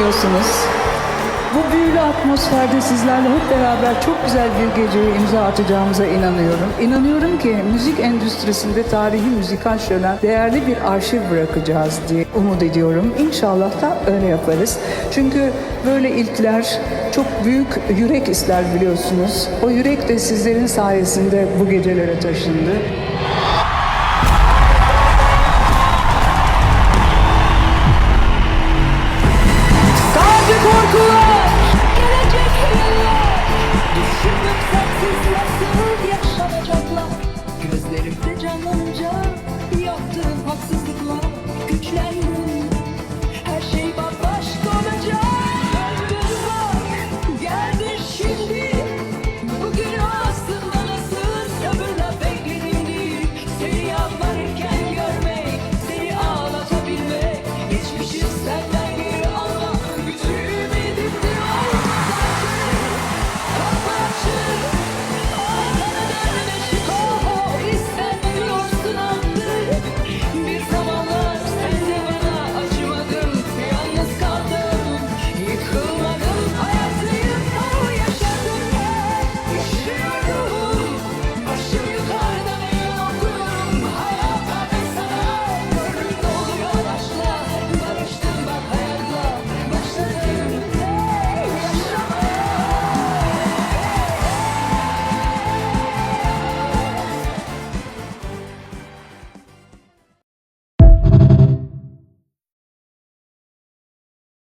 dinliyorsunuz. Bu büyülü atmosferde sizlerle hep beraber çok güzel bir geceye imza atacağımıza inanıyorum. İnanıyorum ki müzik endüstrisinde tarihi müzikal şölen değerli bir arşiv bırakacağız diye umut ediyorum. İnşallah da öyle yaparız. Çünkü böyle ilkler çok büyük yürek ister biliyorsunuz. O yürek de sizlerin sayesinde bu gecelere taşındı. Sensiz yaşanacaklar Gözlerimde canlanınca Yaptığım haksızlıklar Güçlendim